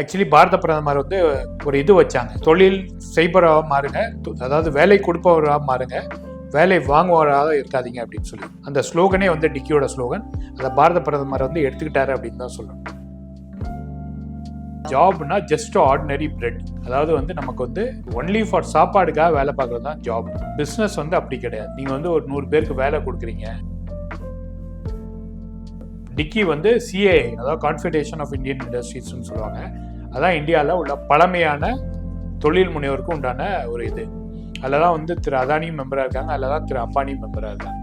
Actually பாரத பிரதமர் வந்து ஒரு இது வச்சாங்க. தொழில் செய்பவராக மாறுங்க. அதாவது வேலை கொடுப்பவராக மாறுங்க. வேலை வாங்குவவராக இருக்காதீங்க அப்படின்னு சொல்லி. அந்த ஸ்லோகனே வந்து டிக்கியோட ஸ்லோகன். அதை பாரத பிரதமர் வந்து எடுத்துக்கிட்டாரு அப்படின்னு தான் சொல்லணும். ஜாப்னா ஜஸ்ட் ஆர்டினரி பிரெட் அதாவது வந்து நமக்கு வந்து ஒன்லி ஃபார் சாப்பாடுக்காக வேலை பார்க்குறது தான் ஜாப் பிஸ்னஸ் வந்து அப்படி கிடையாது. நீங்கள் வந்து ஒரு நூறு பேருக்கு வேலை கொடுக்குறீங்க. டிக்கி வந்து சிஏ அதாவது கான்ஃபெடரேஷன் ஆஃப் இந்தியன் இண்டஸ்ட்ரீஸ்னு சொல்லுவாங்க. அதான் இந்தியாவில் உள்ள பழமையான தொழில் முனைவோருக்கு உண்டான ஒரு இது. அதில் தான் வந்து திரு அதானியும் மெம்பராக இருக்காங்க. அதில் தான் திரு அம்பானியும் மெம்பராக இருக்காங்க.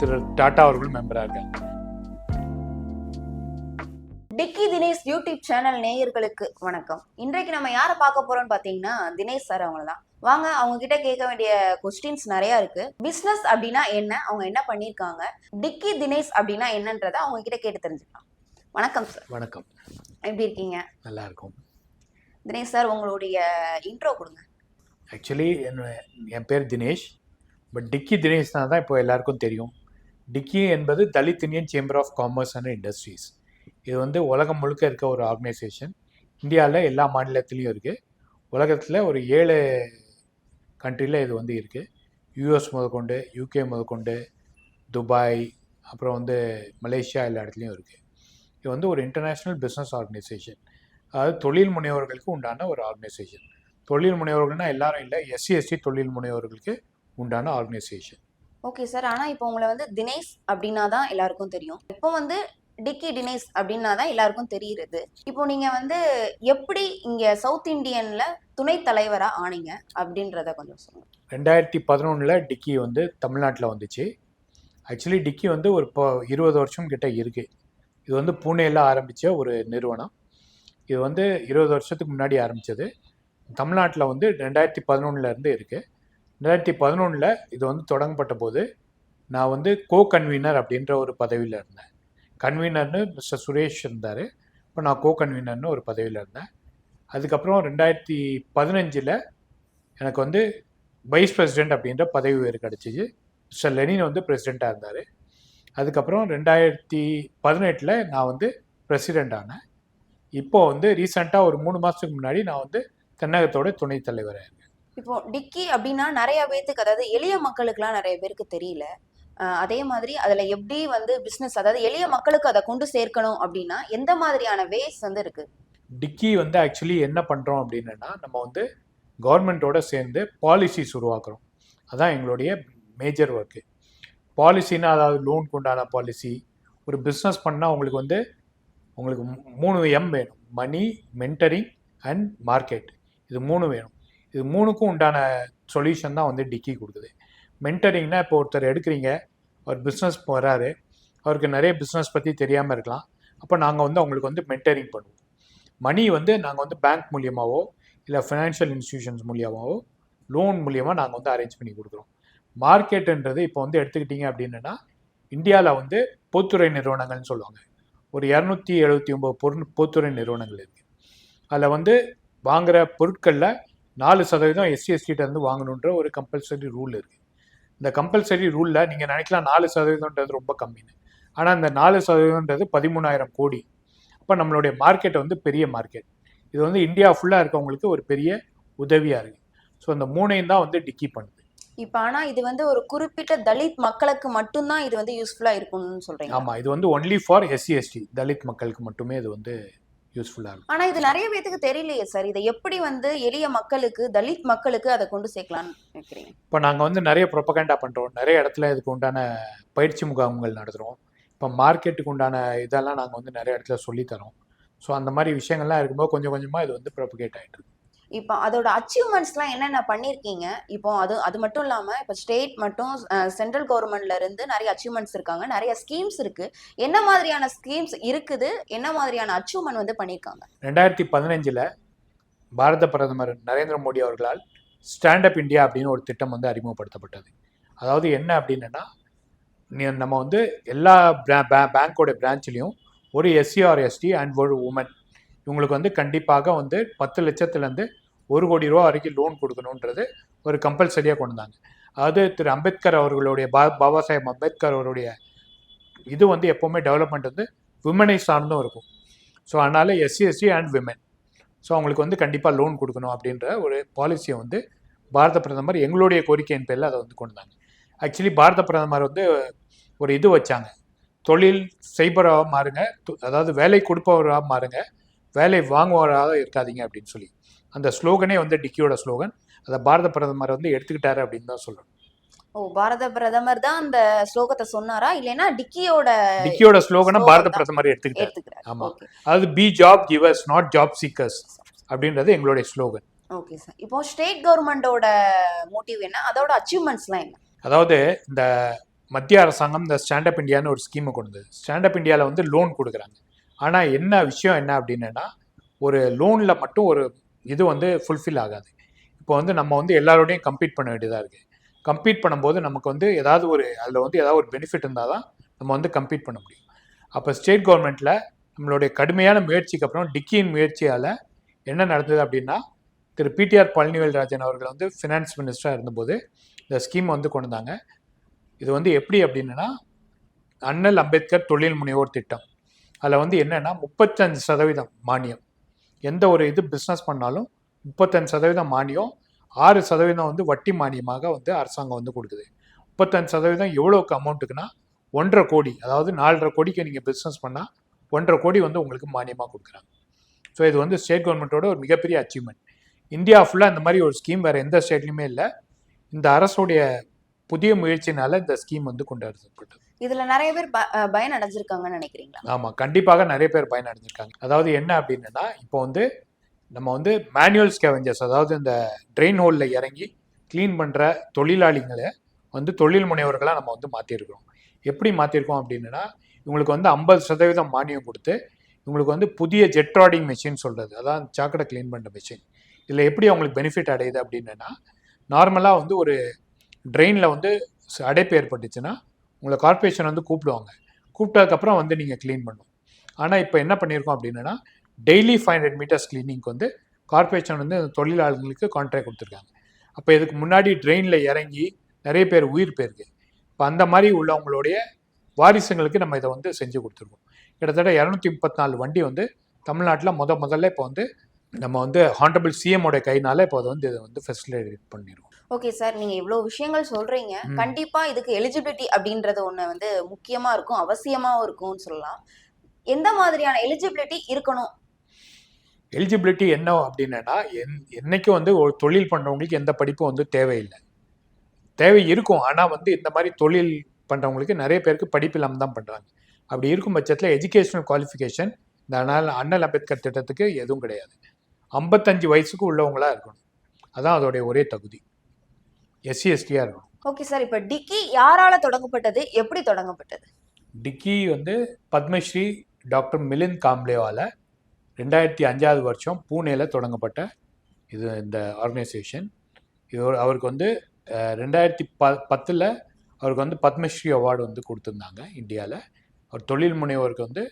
திரு டாட்டா அவர்களும் மெம்பராக இருக்காங்க. டிக்கி தினேஷ் யூடியூப் சேனல் நேயர்களுக்கு வணக்கம். இன்றைக்கு நம்ம யாரை பார்க்க போறோம்னு பார்த்தீங்கன்னா தினேஷ் சார் அவங்கள தான் வாங்க அவங்க கிட்ட கேட்க வேண்டிய கொஸ்டின்ஸ் நிறைய இருக்கு. பிசினஸ் அப்படின்னா என்ன? அவங்க என்ன பண்ணிருக்காங்க டிக்கி தினேஷ் அப்படின்னா என்னன்றதை அவங்க கிட்ட கேட்டு தெரிஞ்சுக்கலாம். வணக்கம் சார் வணக்கம். எப்படி இருக்கீங்க? நல்லா இருக்கும் தினேஷ் சார் உங்களுடைய இன்ட்ரோ கொடுங்க. ஆக்சுவலி என் என் பேர் தினேஷ் பட் டிக்கி தினேஷ் தான் தான் இப்போ எல்லாருக்கும் தெரியும். டிக்கி என்பது Dalit Indian Chamber of Commerce and Industries இது வந்து உலகம் முழுக்க இருக்க ஒரு ஆர்கனைசேஷன் இந்தியாவில் எல்லா மாநிலத்திலையும் இருக்குது உலகத்தில் ஒரு ஏழு கண்ட்ரியில் இது வந்து இருக்குது யூஎஸ் முதற்கொண்டு யூகே முதற்கொண்டு துபாய் அப்புறம் வந்து மலேசியா எல்லா இடத்துலையும் இருக்குது இது வந்து ஒரு இன்டர்நேஷ்னல் பிஸ்னஸ் ஆர்கனைசேஷன் அதாவது தொழில் முனைவோர்களுக்கு உண்டான ஒரு ஆர்கனைசேஷன் தொழில் முனைவோர்கள்னா எல்லாரும் இல்லை எஸ்சி எஸ்டி தொழில் முனைவோர்களுக்கு உண்டான ஆர்கனைசேஷன் ஓகே சார் ஆனால் இப்போ உங்களை வந்து தினேஷ் அப்படின்னா தான் எல்லாருக்கும் தெரியும். இப்போ வந்து டிக்கி டினேஸ் அப்படின்னா தான் எல்லாருக்கும் தெரியுது இப்போ நீங்கள் வந்து எப்படி இங்கே சவுத் இண்டியனில் துணை தலைவராக ஆனீங்க அப்படின்றத கொஞ்சம் சொல்லுங்கள் ரெண்டாயிரத்தி பதினொன்றில் டிக்கி வந்து தமிழ்நாட்டில் வந்துச்சு. ஆக்சுவலி டிக்கி வந்து ஒரு இப்போ இருபது வருஷம் கிட்ட இருக்குது இது வந்து பூனேல ஆரம்பித்த ஒரு நிறுவனம். இது வந்து இருபது வருஷத்துக்கு முன்னாடி ஆரம்பித்தது தமிழ்நாட்டில் வந்து ரெண்டாயிரத்தி பதினொன்றுலேருந்து இருக்குது ரெண்டாயிரத்தி பதினொன்றில் இது வந்து தொடங்கப்பட்ட போது நான் வந்து கோ கன்வீனர் அப்படின்ற ஒரு பதவியில் இருந்தேன். கன்வீனர்னு மிஸ்டர் சுரேஷ் இருந்தார். இப்போ நான் கோ கன்வீனர்னு ஒரு பதவியில் இருந்தேன். அதுக்கப்புறம் ரெண்டாயிரத்தி பதினஞ்சில் எனக்கு வந்து வைஸ் பிரசிடென்ட் அப்படின்ற பதவி உயர்வு கிடச்சிச்சு. மிஸ்டர் லெனின் வந்து பிரசிடெண்ட்டாக இருந்தார். அதுக்கப்புறம் ரெண்டாயிரத்தி பதினெட்டில் நான் வந்து பிரசிடெண்ட் ஆனேன். இப்போ வந்து ரீசெண்டாக ஒரு மூணு மாதத்துக்கு முன்னாடி நான் வந்து தென்னகத்தோட துணைத் தலைவராக இருக்கேன். இப்போ டிக்கி அப்படின்னா நிறைய பேர்த்துக்கு அதாவது எளிய மக்களுக்குலாம் நிறைய பேருக்கு தெரியல. அதே மாதிரி அதில் எப்படி வந்து பிஸ்னஸ் அதாவது எளிய மக்களுக்கு அதை கொண்டு சேர்க்கணும் அப்படின்னா எந்த மாதிரியான வேஸ் வந்து இருக்குது டிக்கி வந்து ஆக்சுவலி என்ன பண்ணுறோம் அப்படின்னா நம்ம வந்து கவர்மெண்ட்டோட சேர்ந்து பாலிசிஸ் உருவாக்குறோம். அதான் எங்களுடைய மேஜர் ஒர்க்கு பாலிசின்னா அதாவது லோனுக்கு உண்டான பாலிசி ஒரு பிஸ்னஸ் பண்ணால் உங்களுக்கு வந்து உங்களுக்கு மூணு எம் வேணும். மணி மென்டரிங் அண்ட் மார்க்கெட் இது மூணு வேணும். இது மூணுக்கும் உண்டான சொல்யூஷன் தான் வந்து டிக்கி கொடுக்குது. மென்டரிங்னா இப்போ ஒருத்தர் எடுக்கிறீங்க அவர் பிஸ்னஸ் போகிறாரு அவருக்கு நிறைய பிஸ்னஸ் பற்றி தெரியாமல் இருக்கலாம். அப்போ நாங்கள் வந்து அவங்களுக்கு வந்து மென்டரிங் பண்ணுவோம். மணி வந்து நாங்கள் வந்து பேங்க் மூலியமாகவோ இல்லை ஃபினான்ஷியல் இன்ஸ்டியூஷன்ஸ் மூலியமாகவோ லோன் மூலியமாக நாங்கள் வந்து அரேஞ்ச் பண்ணி கொடுக்குறோம். மார்க்கெட்டுன்றது இப்போ வந்து எடுத்துக்கிட்டிங்க அப்படின்னா இந்தியாவில் வந்து பொதுத்துறை நிறுவனங்கள்னு சொல்லுவாங்க. ஒரு இரநூத்தி எழுபத்தி ஒம்பது பொருள் பொதுத்துறை நிறுவனங்கள் இருக்குது அதில் வந்து வாங்குகிற பொருட்களில் நாலு சதவீதம் எஸ்சி வாங்கணுன்ற ஒரு கம்பல்சரி ரூல் இருக்குது இந்த கம்பல்சரி ரூலில் நீங்கள் நினைக்கலாம் நாலு சதவீதம்ன்றது ரொம்ப கம்மின்னு. ஆனால் இந்த நாலு சதவீதம்ன்றது பதிமூணாயிரம் கோடி. அப்போ நம்மளுடைய மார்க்கெட் வந்து பெரிய மார்க்கெட் இது வந்து இந்தியா ஃபுல்லாக இருக்கவங்களுக்கு ஒரு பெரிய உதவியாக இருக்குது ஸோ அந்த மூணையும் தான் வந்து டிக்கி பண்ணுது. இப்ப ஆனா இது வந்து ஒரு குறிப்பிட்ட தலித் மக்களுக்கு மட்டும்தான் இது வந்து யூஸ்ஃபுல்லா இருக்கும்னு சொல்றீங்க. ஆமாம் இது வந்து only for SC ST Dalit மக்களுக்கு மட்டுமே இது வந்து யூஸ்ஃபுல்லாக இருக்கும். ஆனா இது நிறைய பேத்துக்கு தெரியலையே சார். இதை எப்படி வந்து எளிய மக்களுக்கு தலித் மக்களுக்கு அதை கொண்டு சேர்க்கலாம்னு நினைக்கிறீங்க? இப்போ நாங்கள் வந்து நிறைய ப்ரொபகண்டா பண்ணுறோம் நிறைய இடத்துல இதுக்கு உண்டான பயிற்சி முகாம்கள் நடத்துகிறோம் இப்போ மார்க்கெட்டுக்கு உண்டான இதெல்லாம் நாங்கள் வந்து நிறைய இடத்துல சொல்லித்தரோம் ஸோ அந்த மாதிரி விஷயங்கள்லாம் இருக்கும்போது கொஞ்சம் கொஞ்சமாக இது வந்து ப்ரொபகேட் ஆகிட்டு இருக்கு. இப்போ அதோட அச்சீவ்மெண்ட்ஸ்லாம் என்னென்ன பண்ணியிருக்கீங்க இப்போ அது அது மட்டும் இல்லாமல் இப்போ ஸ்டேட் மட்டும் சென்ட்ரல் கவர்மெண்ட்ல இருந்து நிறைய அச்சீவ்மெண்ட்ஸ் இருக்காங்க நிறைய ஸ்கீம்ஸ் இருக்கு. என்ன மாதிரியான ஸ்கீம்ஸ் இருக்குது? என்ன மாதிரியான அச்சீவ்மெண்ட் வந்து பண்ணியிருக்காங்க ரெண்டாயிரத்தி பதினஞ்சில் பாரத பிரதமர் நரேந்திர மோடி அவர்களால் ஸ்டாண்ட் அப் இந்தியா அப்படின்னு ஒரு திட்டம் வந்து அறிமுகப்படுத்தப்பட்டது. அதாவது என்ன அப்படின்னா நம்ம வந்து எல்லா பேங்க்கோட பிரான்ச்லேயும் ஒரு எஸ்சி ஆர் எஸ்டி அண்ட் ஒரு உமன் இவங்களுக்கு வந்து கண்டிப்பாக வந்து பத்து லட்சத்துலேருந்து ஒரு கோடி ரூபா வரைக்கும் லோன் கொடுக்கணுன்றது ஒரு கம்பல்சரியாக கொண்டு வந்தாங்க அதாவது திரு. அம்பேத்கர் அவர்களுடைய பா பாபா சாஹேப் அம்பேத்கர் அவருடைய இது வந்து எப்போவுமே டெவலப்மெண்ட் வந்து விமனை சார்ந்தும் இருக்கும். ஸோ அதனால் SC ST and women so அவங்களுக்கு வந்து கண்டிப்பாக லோன் கொடுக்கணும் அப்படின்ற ஒரு பாலிசியை வந்து பாரத பிரதமர் எங்களுடைய கோரிக்கையின் பேரில் அதை வந்து கொண்டு வந்தாங்க ஆக்சுவலி பாரத பிரதமர் வந்து ஒரு இது வச்சாங்க. தொழில் செய்பவராக மாறுங்க. அதாவது வேலை கொடுப்பவராக மாறுங்க. வேலை வாங்குவவராக இருக்காதீங்க அப்படின்னு சொல்லி. அந்த ஸ்லோகனே வந்து டிக்கியோட ஸ்லோகன். அதை பாரத பிரதமர் வந்து எடுத்துக்கிட்டாரு அப்படின்னு தான் சொல்லணும். ஓ பாரத பிரதமர் தான் அந்த ஸ்லோகத்தை சொன்னாரா? இல்லைன்னா டிக்கியோட டிக்கியோட ஸ்லோகனை பாரத பிரதமர் எடுத்துக்கிட்டாரு. எடுத்துக்கிறார். ஆமா. அதாவது be job givers not job seekers அப்படின்றது எங்களுடைய ஸ்லோகன். Okay sir. இப்போ ஸ்டேட் கவர்மெண்டோட மோட்டிவ் என்ன? அதோட அச்சீவ்மெண்ட்ஸ்லாம் என்ன? அதாவது இந்த மத்திய அரசாங்கம் இந்த ஸ்டாண்டப் இந்தியான்னு ஒரு ஸ்கீமை கொண்டு வந்தது. ஸ்டாண்டப் இந்தியாவில் வந்து லோன் கொடுக்குறாங்க. ஆனால் என்ன விஷயம் என்ன அப்படின்னா ஒரு லோனில் மட்டும் ஒரு இது வந்து ஃபுல்ஃபில் ஆகாது. இப்போ வந்து நம்ம வந்து எல்லாரோடையும் கம்ப்ளீட் பண்ண வேண்டியதாக இருக்குது கம்ப்ளீட் பண்ணும்போது நமக்கு வந்து ஏதாவது ஒரு அதில் வந்து ஏதாவது ஒரு பெனிஃபிட் இருந்தால் தான் நம்ம வந்து கம்ப்ளீட் பண்ண முடியும். அப்போ ஸ்டேட் கவர்மெண்ட்டில் நம்மளுடைய கடுமையான முயற்சிக்கு அப்புறம் டிக்கியின் முயற்சியால் என்ன நடந்தது அப்படின்னா திரு பிடிஆர் பழனிவேல் ராஜன் அவர்கள் வந்து ஃபினான்ஸ் மினிஸ்டராக இருந்தபோது இந்த ஸ்கீம் வந்து கொண்டு வந்தாங்க. இது வந்து எப்படி அப்படின்னா அண்ணல் அம்பேத்கர் தொழில் முனைவோர் திட்டம். அதில் வந்து என்னென்னா முப்பத்தஞ்சு சதவீதம் மானியம். எந்த ஒரு இது பிஸ்னஸ் பண்ணாலும் முப்பத்தஞ்சு சதவீதம் மானியம் ஆறு சதவீதம் வந்து வட்டி மானியமாக வந்து அரசாங்கம் வந்து கொடுக்குது. முப்பத்தஞ்சு சதவீதம் எவ்வளோக்கு அமௌண்ட்டுக்குன்னா ஒன்றரை கோடி அதாவது நாலரை கோடிக்கு நீங்கள் பிஸ்னஸ் பண்ணால் ஒன்றரை கோடி வந்து உங்களுக்கு மானியமாக கொடுக்குறாங்க. ஸோ இது வந்து ஸ்டேட் கவர்மெண்ட்டோட ஒரு மிகப்பெரிய அச்சீவ்மெண்ட் இந்தியா ஃபுல்லாக இந்த மாதிரி ஒரு ஸ்கீம் வேறு எந்த ஸ்டேட்லையுமே இல்லை. இந்த அரசுடைய புதிய முயற்சினால இந்த ஸ்கீம் வந்து கொண்டு வரப்பட்டது இதுல நிறைய பேர் பயன் அடைஞ்சிருக்காங்கன்னு நினைக்கிறீங்களா? ஆமாம் கண்டிப்பாக நிறைய பேர் பயனடைஞ்சிருக்காங்க. அதாவது என்ன அப்படின்னா இப்போ வந்து நம்ம வந்து மேனுவல் ஸ்கேவஞ்சர்ஸ் அதாவது இந்த ட்ரெயின் ஹோலில் இறங்கி க்ளீன் பண்ணுற தொழிலாளிகளை வந்து தொழில் முனைவர்களாக நம்ம வந்து மாற்றிருக்கிறோம் எப்படி மாற்றிருக்கோம் அப்படின்னா இவங்களுக்கு வந்து ஐம்பது சதவீதம் மானியம் கொடுத்து இவங்களுக்கு வந்து புதிய ஜெட் ராடிங் மிஷின் சொல்கிறது அதான் சாக்கடை க்ளீன் பண்ணுற மிஷின் இதில் எப்படி அவங்களுக்கு பெனிஃபிட் அடையுது அப்படின்னா நார்மலாக வந்து ஒரு ட்ரெயினில் வந்து அடைப்பு ஏற்பட்டுச்சுன்னா உங்களை கார்பரேஷன் வந்து கூப்பிடுவாங்க. கூப்பிட்டதுக்கப்புறம் வந்து நீங்கள் க்ளீன் பண்ணும். ஆனால் இப்போ என்ன பண்ணியிருக்கோம் அப்படின்னா டெய்லி ஃபைவ் ஹண்ட்ரட் மீட்டர்ஸ் க்ளீனிங்க்கு வந்து கார்பரேஷன் வந்து தொழிலாளர்களுக்கு கான்ட்ராக்ட் கொடுத்துருக்காங்க. அப்போ இதுக்கு முன்னாடி ட்ரெயினில் இறங்கி நிறைய பேர் உயிர் போயிருக்கு. இப்போ அந்த மாதிரி உள்ளவங்களுடைய வாரிசுங்களுக்கு நம்ம இதை வந்து செஞ்சு கொடுத்துருக்கோம். கிட்டத்தட்ட இரநூத்தி முப்பத்தி நாலு வண்டி வந்து தமிழ்நாட்டில் முத முதல்ல இப்போ வந்து நம்ம வந்து ஹாண்டபிள் சிஎம்மோட கைனால இப்போ அதை வந்து இதை வந்து ஃபெசிலிட்டேட் பண்ணிடுவோம் ஓகே சார் நீங்க இவ்வளவு விஷயங்கள் சொல்றீங்க. கண்டிப்பா இதுக்கு எலிஜிபிலிட்டி அப்படின்றது ஒண்ணு வந்து முக்கியமா இருக்கும் அவசியமாவும் இருக்கும்னு சொல்லலாம். எந்த மாதிரியான எலிஜிபிலிட்டி இருக்கணும்? எலிஜிபிலிட்டி என்ன அப்படின்னா என் என்னைக்கும் வந்து ஒரு தொழில் பண்ணுறவங்களுக்கு எந்த படிப்பும் வந்து தேவையில்லை. தேவை இருக்கும் ஆனால் வந்து இந்த மாதிரி தொழில் பண்ணுறவங்களுக்கு நிறைய பேருக்கு படிப்பு இல்லாமல் தான் பண்ணுறாங்க அப்படி இருக்கும் பட்சத்தில் எஜுகேஷனல் குவாலிஃபிகேஷன் இந்த அண்ணல் அண்ணல் அம்பேத்கர் திட்டத்துக்கு எதுவும் கிடையாது. ஐம்பத்தஞ்சு வயசுக்கு உள்ளவங்களா இருக்கணும். அதான் அதோடைய ஒரே தகுதி. எஸ்சி எஸ்டியாக இருக்கணும். ஓகே சார் இப்ப டிக்கி யாரால தொடங்கப்பட்டது? எப்படி தொடங்கப்பட்டது? டிக்கி வந்து பத்மஸ்ரீ டாக்டர் மிலிந்த் காம்ப்ளேவால் ரெண்டாயிரத்தி அஞ்சாவது வருஷம் பூனேல தொடங்கப்பட்ட இது இந்த ஆர்கனைசேஷன். இது அவருக்கு வந்து ரெண்டாயிரத்தி ப பத்தில் அவருக்கு வந்து பத்மஸ்ரீ அவார்டு வந்து கொடுத்துருந்தாங்க இந்தியாவில் அவர் தொழில் முனைவோருக்கு வந்து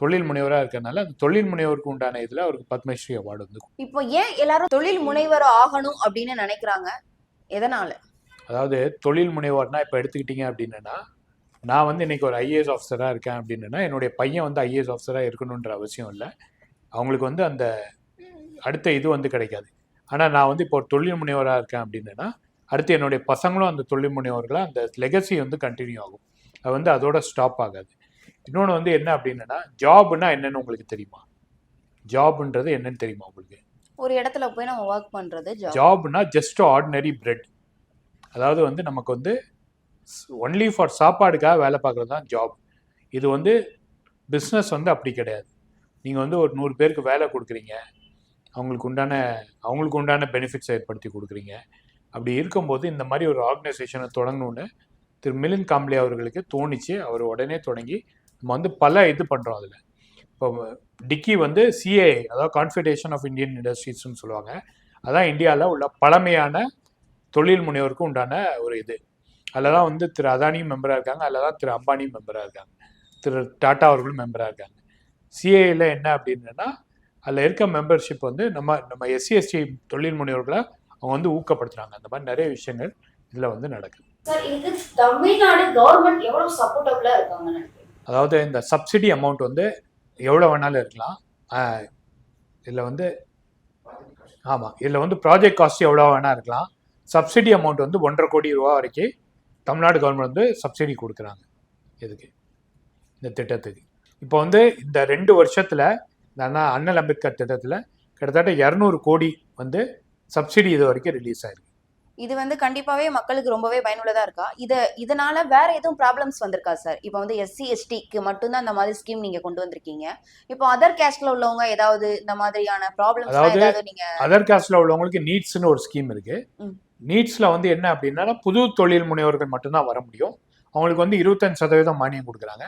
தொழில் முனைவராக இருக்கிறனால அந்த தொழில் முனைவோருக்கு உண்டான இதில் அவருக்கு பத்மஸ்ரீ அவார்டு வந்து இப்போ ஏன் எல்லாரும் தொழில் முனைவர் ஆகணும் அப்படின்னு நினைக்கிறாங்க? எதனால? அதாவது தொழில் முனைவோர்னா இப்போ எடுத்துக்கிட்டீங்க அப்படின்னா நான் வந்து இன்னைக்கு ஒரு ஐஏஎஸ் ஆஃபீஸராக இருக்கேன் அப்படின்னா என்னுடைய பையன் வந்து ஐஏஎஸ் ஆஃபீஸராக இருக்கணுன்ற அவசியம் இல்லை. அவங்களுக்கு வந்து அந்த அடுத்த இது வந்து கிடைக்காது. ஆனால் நான் வந்து இப்போ ஒரு தொழில் முனைவராக இருக்கேன் அப்படின்னா அடுத்து என்னுடைய பசங்களும் அந்த தொழில் முனைவர்களாக அந்த லெகசி வந்து கண்டினியூ ஆகும். அது வந்து அதோட ஸ்டாப் ஆகாது. இன்னொன்று வந்து என்ன அப்படின்னா ஜாப்னா என்னன்னு உங்களுக்கு தெரியுமா? ஜாப்ன்றது என்னன்னு தெரியுமா உங்களுக்கு? ஒரு இடத்துல போய் நம்ம ஒர்க் பண்றது ஜாப்னா ஜஸ்ட் ஆர்டினரி பிரெட் அதாவது வந்து நமக்கு வந்து ஒன்லி ஃபார் சாப்பாடுக்காக வேலை பார்க்குறது தான் ஜாப் இது வந்து பிஸ்னஸ் வந்து அப்படி கிடையாது. நீங்கள் வந்து ஒரு நூறு பேருக்கு வேலை கொடுக்குறீங்க. அவங்களுக்கு உண்டான அவங்களுக்கு உண்டான பெனிஃபிட்ஸ் ஏற்படுத்தி கொடுக்குறீங்க. அப்படி இருக்கும்போது இந்த மாதிரி ஒரு ஆர்கனைசேஷனை தொடங்கணும்னு திரு மிலின் காம்ப்ளே அவர்களுக்கு தோணிச்சு. அவர் உடனே தொடங்கி நம்ம வந்து பல இது பண்ணுறோம் அதில். இப்போ டிக்கி வந்து சிஏ அதாவது கான்ஃபெடரேஷன் ஆஃப் இந்தியன் இண்டஸ்ட்ரீஸ்னு சொல்லுவாங்க. அதான் இந்தியாவில் உள்ள பழமையான தொழில் முனைவோருக்கு உண்டான ஒரு இது. அதில் தான் வந்து திரு அதானியும் மெம்பராக இருக்காங்க. அதில் தான் திரு அம்பானியும் மெம்பராக இருக்காங்க. திரு டாட்டா அவர்களும் மெம்பராக இருக்காங்க. சிஏயில் என்ன அப்படின்னா அதில் இருக்க மெம்பர்ஷிப் வந்து நம்ம நம்ம எஸ்சி எஸ்டி தொழில் முனைவோர்களை அவங்க வந்து ஊக்கப்படுத்துகிறாங்க அந்த மாதிரி நிறைய விஷயங்கள் இதில் வந்து நடக்குது. அதாவது இந்த சப்சிடி அமௌண்ட் வந்து எவ்வளோ வேணாலும் இருக்கலாம். இதில் வந்து ஆமாம் இதில் வந்து ப்ராஜெக்ட் காஸ்ட் எவ்வளோ வேணால் இருக்கலாம். சப்சிடி அமௌண்ட் வந்து ஒன்றரை கோடி ரூபா வரைக்கும் தமிழ்நாடு கவர்மெண்ட் வந்து சப்சிடி கொடுக்குறாங்க. இதுக்கு இந்த திட்டத்துக்கு. இப்போ வந்து இந்த ரெண்டு வருஷத்தில் இந்த அண்ணா அண்ணல் அம்பேத்கர் திட்டத்தில் கிட்டத்தட்ட இரநூறு கோடி வந்து சப்சிடி இது வரைக்கும் ரிலீஸ் ஆயிருக்கு. இது வந்து கண்டிப்பாவே மக்களுக்கு ரொம்பவே பயனுள்ளதா இருக்கா? இத இதனால வேற எதுவும் ப்ராப்ளம்ஸ் வந்திருக்கா சார் இப்போ வந்து எஸ்சி எஸ்டிக்கு மட்டும்தான் இந்த மாதிரி ஸ்கீம் நீங்க கொண்டு வந்திருக்கீங்க. இப்போ அதர் கேஸ்ட்ல உள்ளவங்க ஏதாவது இந்த மாதிரியான ப்ராப்ளம்ஸ் ஏதாவது நீங்க அதர் காஸ்டில் உள்ளவங்களுக்கு நீட்ஸ்னு ஒரு ஸ்கீம் இருக்கு. நீட்ஸில் வந்து என்ன அப்படின்னா புது தொழில் முனைவோர்கள் மட்டும்தான் வர முடியும். அவங்களுக்கு வந்து இருபத்தஞ்சு சதவீதம் மானியம் கொடுக்குறாங்க.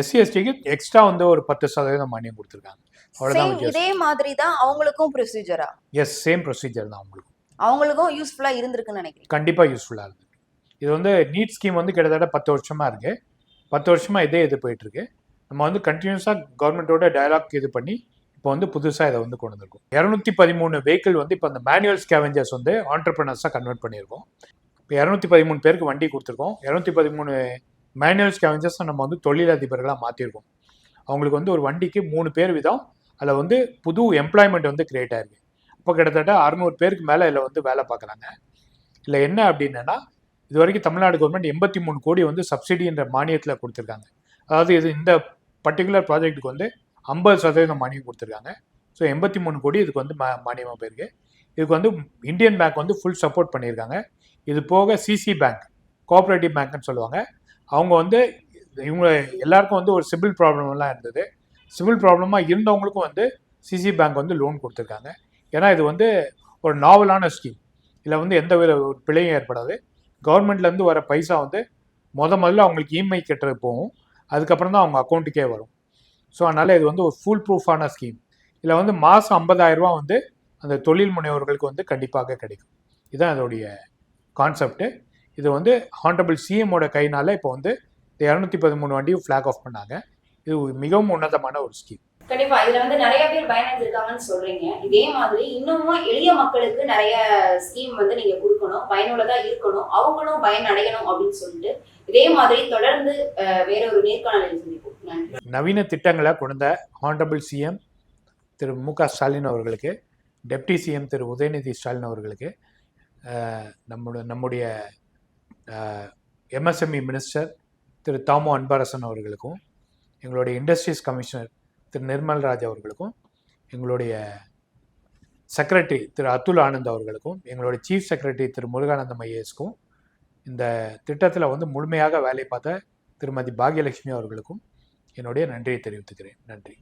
எஸ்சி எஸ்டிக்கு எக்ஸ்ட்ரா வந்து ஒரு பத்து சதவீதம் மானியம் கொடுத்துருக்காங்க. வித்தியாசம். இதே மாதிரி தான் அவங்களுக்கும் ப்ரொசீஜரா எஸ் சேம் ப்ரொசீஜர் தான் அவங்களுக்கு அவங்களுக்கும் யூஸ்ஃபுல்லா இருந்திருக்குன்னு நினைக்கிறேன். கண்டிப்பாக யூஸ்ஃபுல்லாக இருக்குது இது வந்து நீட் ஸ்கீம் வந்து கிட்டத்தட்ட பத்து வருஷமாக இருக்குது பத்து வருஷமாக இதே இது போயிட்டுருக்கு. நம்ம வந்து கண்டினியூஸாக கவர்மெண்ட்டோட டயலாக் இது பண்ணி இப்போ வந்து புதுசாக இதை வந்து கொண்டு வந்திருக்கோம். இரநூத்தி பதிமூணு வெஹிக்கிள் வந்து இப்போ அந்த மேனுவல் ஸ்கேவெஞ்சர்ஸ் வந்து ஆண்டர்பிரினர்ஸாக கன்வெர்ட் பண்ணியிருக்கோம். இப்போ இரநூத்தி பதிமூணு பேருக்கு வண்டி கொடுத்துருக்கோம். இரநூத்தி பதிமூணு மேனுவல் ஸ்கேவெஞ்சர்ஸை நம்ம வந்து தொழிலதிபர்களாக மாற்றிருக்கோம் அவங்களுக்கு வந்து ஒரு வண்டிக்கு மூணு பேர் விதம் அதில் வந்து புது எம்ப்ளாய்மெண்ட் வந்து கிரியேட் ஆயிருக்கு. இப்போ கிட்டத்தட்ட அறுநூறு பேருக்கு மேலே இதில் வந்து வேலை பார்க்குறாங்க. இல்லை என்ன அப்படின்னா இது வரைக்கும் தமிழ்நாடு கவர்மெண்ட் எண்பத்தி மூணு கோடி வந்து சப்சிடின்ற மானியத்தில் கொடுத்துருக்காங்க. அதாவது இது இந்த பர்டிகுலர் ப்ராஜெக்ட்டுக்கு வந்து ஐம்பது சதவீதம் மானியம் கொடுத்துருக்காங்க. ஸோ எண்பத்தி மூணு கோடி இதுக்கு வந்து மா மானியமாக போயிருக்கு. இதுக்கு வந்து இந்தியன் பேங்க் வந்து ஃபுல் சப்போர்ட் பண்ணியிருக்காங்க. இது போக சிசி பேங்க் கோஆப்ரேட்டிவ் பேங்க்னு சொல்லுவாங்க. அவங்க வந்து இவங்க எல்லாருக்கும் வந்து ஒரு சிபில் ப்ராப்ளம்லாம் இருந்தது. சிவில் ப்ராப்ளமாக இருந்தவங்களுக்கும் வந்து சிசி பேங்க் வந்து லோன் கொடுத்துருக்காங்க. ஏன்னா இது வந்து ஒரு நாவலான ஸ்கீம் இதில் வந்து எந்த வித ஒரு பிழையும் ஏற்படாது. கவர்மெண்ட்லேருந்து வர பைசா வந்து முத முதல்ல அவங்களுக்கு இஎம்ஐ கட்டுறது போகும். அதுக்கப்புறம் தான் அவங்க அக்கௌண்ட்டுக்கே வரும். ஸோ அதனால் இது வந்து ஒரு ஃபுல் ப்ரூஃபான ஸ்கீம் இதில் வந்து மாதம் ஐம்பதாயிரரூபா வந்து அந்த தொழில் முனைவோர்களுக்கு வந்து கண்டிப்பாக கிடைக்கும். இதுதான் அதோடைய கான்செப்ட்டு இது வந்து ஹாண்டபிள் சிஎம்மோட கைனால இப்போ வந்து இந்த இரநூத்தி பதிமூணு வண்டியும் ஃப்ளாக் ஆஃப் பண்ணாங்க. இது மிகவும் உன்னதமான ஒரு ஸ்கீம் கண்டிப்பா. இதுல வந்து நிறைய பேர் பயனடைஞ்சிருக்காங்கன்னு சொல்றீங்க. இதே மாதிரி இன்னமும் எளிய மக்களுக்கு நிறைய ஸ்கீம் வந்து நீங்க கொடுக்கணும். பயனுள்ளதா இருக்கணும். அவங்களும் பயன் அடையணும் அப்படின்னு சொல்லிட்டு இதே மாதிரி தொடர்ந்து வேற ஒரு நேர்காணலில் சந்திப்போம். நவீன திட்டங்களை கொண்ட ஹாண்டபிள் சிஎம் திரு மு க ஸ்டாலின் அவர்களுக்கு டெப்டி சிஎம் திரு உதயநிதி ஸ்டாலின் அவர்களுக்கு நம்முடைய நம்முடைய எம்எஸ்எம்இ மினிஸ்டர் திரு தாமோ அன்பரசன் அவர்களுக்கும் எங்களுடைய இண்டஸ்ட்ரீஸ் கமிஷனர் திரு நிர்மல்ராஜ் அவர்களுக்கும் எங்களுடைய செக்ரட்டரி திரு அத்துல் ஆனந்த் அவர்களுக்கும் எங்களுடைய சீஃப் செக்ரட்டரி திரு முருகானந்தம் ஐஏஎஸ்க்கும் இந்த திட்டத்தில் வந்து முழுமையாக வேலை பார்த்த திருமதி பாகியலட்சுமி அவர்களுக்கும் என்னுடைய நன்றியை தெரிவித்துக்கிறேன். நன்றி.